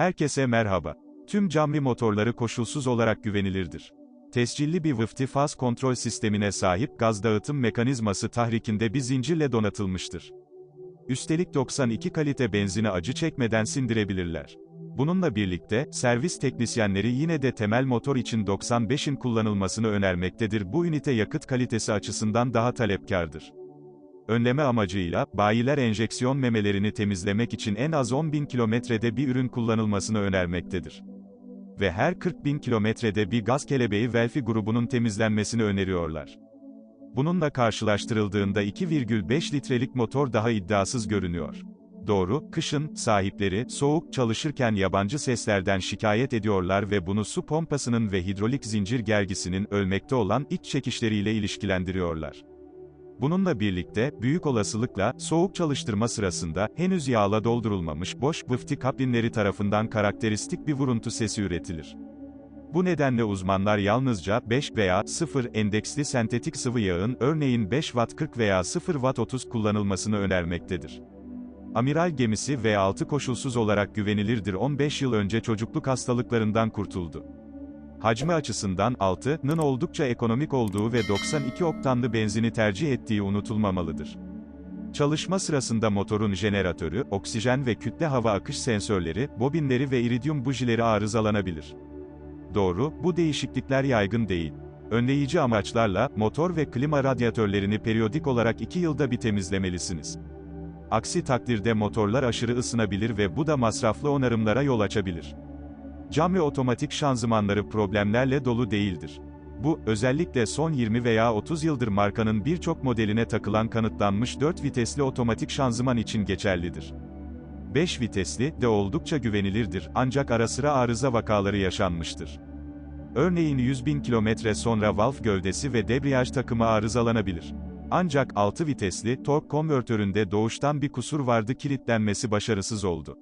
Herkese merhaba. Tüm Camry motorları koşulsuz olarak güvenilirdir. Tescilli bir vıfti faz kontrol sistemine sahip gaz dağıtım mekanizması tahrikinde bir zincirle donatılmıştır. Üstelik 92 kalite benzini acı çekmeden sindirebilirler. Bununla birlikte, servis teknisyenleri yine de temel motor için 95'in kullanılmasını önermektedir. Bu ünite yakıt kalitesi açısından daha talepkardır. Önleme amacıyla, bayiler enjeksiyon memelerini temizlemek için en az 10.000 kilometrede bir ürün kullanılmasını önermektedir. Ve her 40.000 kilometrede bir gaz kelebeği Velfi grubunun temizlenmesini öneriyorlar. Bununla karşılaştırıldığında 2,5 litrelik motor daha iddiasız görünüyor. Doğru, kışın, sahipleri, soğuk çalışırken yabancı seslerden şikayet ediyorlar ve bunu su pompasının ve hidrolik zincir gergisinin ölmekte olan iç çekişleriyle ilişkilendiriyorlar. Bununla birlikte, büyük olasılıkla, soğuk çalıştırma sırasında, henüz yağla doldurulmamış boş vıfti kaplinleri tarafından karakteristik bir vuruntu sesi üretilir. Bu nedenle uzmanlar yalnızca 5 veya 0 endeksli sentetik sıvı yağın örneğin 5 Watt 40 veya 0 Watt 30 kullanılmasını önermektedir. Amiral gemisi V6 koşulsuz olarak güvenilirdir 15 yıl önce çocukluk hastalıklarından kurtuldu. Hacmi açısından 6'nın oldukça ekonomik olduğu ve 92 oktanlı benzini tercih ettiği unutulmamalıdır. Çalışma sırasında motorun jeneratörü, oksijen ve kütle hava akış sensörleri, bobinleri ve iridyum bujileri arızalanabilir. Doğru, bu değişiklikler yaygın değil. Önleyici amaçlarla, motor ve klima radyatörlerini periyodik olarak 2 yılda bir temizlemelisiniz. Aksi takdirde motorlar aşırı ısınabilir ve bu da masraflı onarımlara yol açabilir. Camry otomatik şanzımanları problemlerle dolu değildir. Bu, özellikle son 20 veya 30 yıldır markanın birçok modeline takılan kanıtlanmış 4 vitesli otomatik şanzıman için geçerlidir. 5 vitesli de oldukça güvenilirdir ancak ara sıra arıza vakaları yaşanmıştır. Örneğin 100 bin kilometre sonra valf gövdesi ve debriyaj takımı arızalanabilir. Ancak 6 vitesli tork konvertöründe doğuştan bir kusur vardı kilitlenmesi başarısız oldu.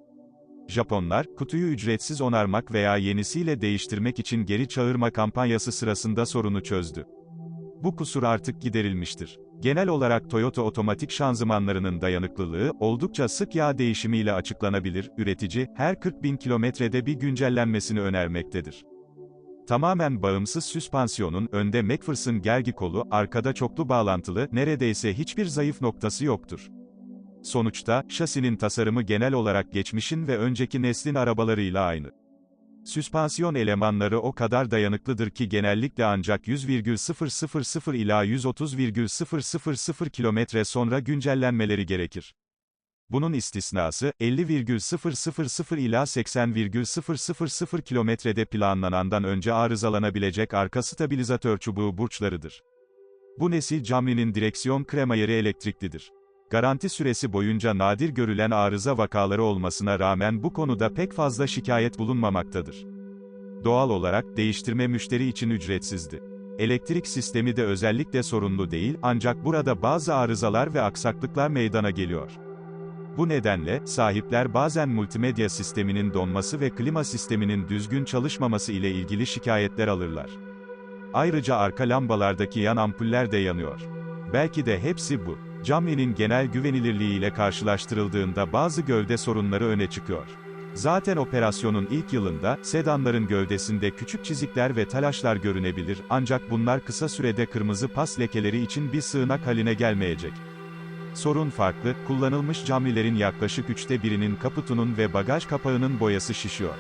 Japonlar, kutuyu ücretsiz onarmak veya yenisiyle değiştirmek için geri çağırma kampanyası sırasında sorunu çözdü. Bu kusur artık giderilmiştir. Genel olarak Toyota otomatik şanzımanlarının dayanıklılığı, oldukça sık yağ değişimiyle açıklanabilir, üretici, her 40 bin kilometrede bir güncellenmesini önermektedir. Tamamen bağımsız süspansiyonun, önde McPherson gergi kolu, arkada çoklu bağlantılı, neredeyse hiçbir zayıf noktası yoktur. Sonuçta, şasinin tasarımı genel olarak geçmişin ve önceki neslin arabalarıyla aynı. Süspansiyon elemanları o kadar dayanıklıdır ki genellikle ancak 100,000 ila 130,000 km sonra güncellenmeleri gerekir. Bunun istisnası, 50,000 ila 80,000 kilometrede planlanandan önce arızalanabilecek arka stabilizatör çubuğu burçlarıdır. Bu nesil Camry'nin direksiyon kremayeri elektriklidir. Garanti süresi boyunca nadir görülen arıza vakaları olmasına rağmen bu konuda pek fazla şikayet bulunmamaktadır. Doğal olarak, değiştirme müşteri için ücretsizdi. Elektrik sistemi de özellikle sorunlu değil, ancak burada bazı arızalar ve aksaklıklar meydana geliyor. Bu nedenle, sahipler bazen multimedya sisteminin donması ve klima sisteminin düzgün çalışmaması ile ilgili şikayetler alırlar. Ayrıca arka lambalardaki yan ampuller de yanıyor. Belki de hepsi bu. Camry'nin genel güvenilirliği ile karşılaştırıldığında bazı gövde sorunları öne çıkıyor. Zaten operasyonun ilk yılında, sedanların gövdesinde küçük çizikler ve talaşlar görünebilir, ancak bunlar kısa sürede kırmızı pas lekeleri için bir sığınak haline gelmeyecek. Sorun farklı, kullanılmış Camry'lerin yaklaşık üçte birinin kaputunun ve bagaj kapağının boyası şişiyor.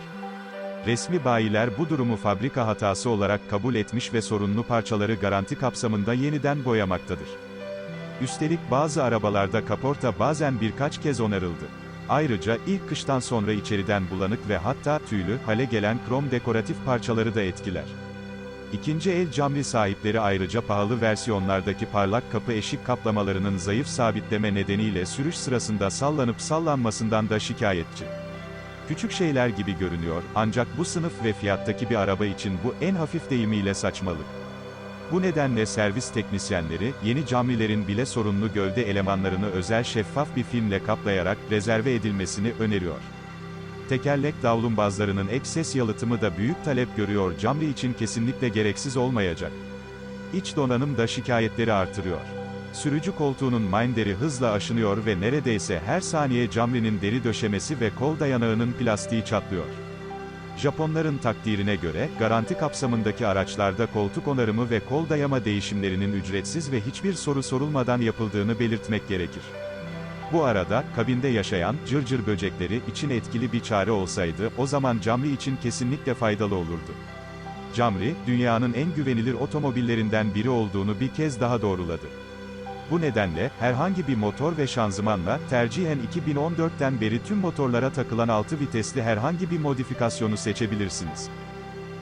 Resmi bayiler bu durumu fabrika hatası olarak kabul etmiş ve sorunlu parçaları garanti kapsamında yeniden boyamaktadır. Üstelik bazı arabalarda kaporta bazen birkaç kez onarıldı. Ayrıca ilk kıştan sonra içeriden bulanık ve hatta tüylü hale gelen krom dekoratif parçaları da etkiler. İkinci el Camry sahipleri ayrıca pahalı versiyonlardaki parlak kapı eşik kaplamalarının zayıf sabitleme nedeniyle sürüş sırasında sallanıp sallanmasından da şikayetçi. Küçük şeyler gibi görünüyor, ancak bu sınıf ve fiyattaki bir araba için bu en hafif deyimiyle saçmalık. Bu nedenle servis teknisyenleri, yeni Camry'lerin bile sorunlu gövde elemanlarını özel şeffaf bir filmle kaplayarak rezerve edilmesini öneriyor. Tekerlek davlumbazlarının ek ses yalıtımı da büyük talep görüyor Camry için kesinlikle gereksiz olmayacak. İç donanım da şikayetleri artırıyor. Sürücü koltuğunun minderi hızla aşınıyor ve neredeyse her saniye Camry'nin deri döşemesi ve kol dayanağının plastiği çatlıyor. Japonların takdirine göre, garanti kapsamındaki araçlarda koltuk onarımı ve kol dayama değişimlerinin ücretsiz ve hiçbir soru sorulmadan yapıldığını belirtmek gerekir. Bu arada, kabinde yaşayan, cırcır böcekleri için etkili bir çare olsaydı, o zaman Camry için kesinlikle faydalı olurdu. Camry, dünyanın en güvenilir otomobillerinden biri olduğunu bir kez daha doğruladı. Bu nedenle, herhangi bir motor ve şanzımanla, tercihen 2014'ten beri tüm motorlara takılan 6 vitesli herhangi bir modifikasyonu seçebilirsiniz.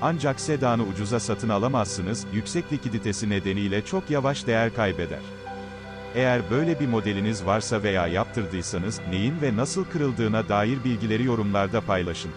Ancak sedanı ucuza satın alamazsınız, yüksek likiditesi nedeniyle çok yavaş değer kaybeder. Eğer böyle bir modeliniz varsa veya yaptırdıysanız, neyin ve nasıl kırıldığına dair bilgileri yorumlarda paylaşın.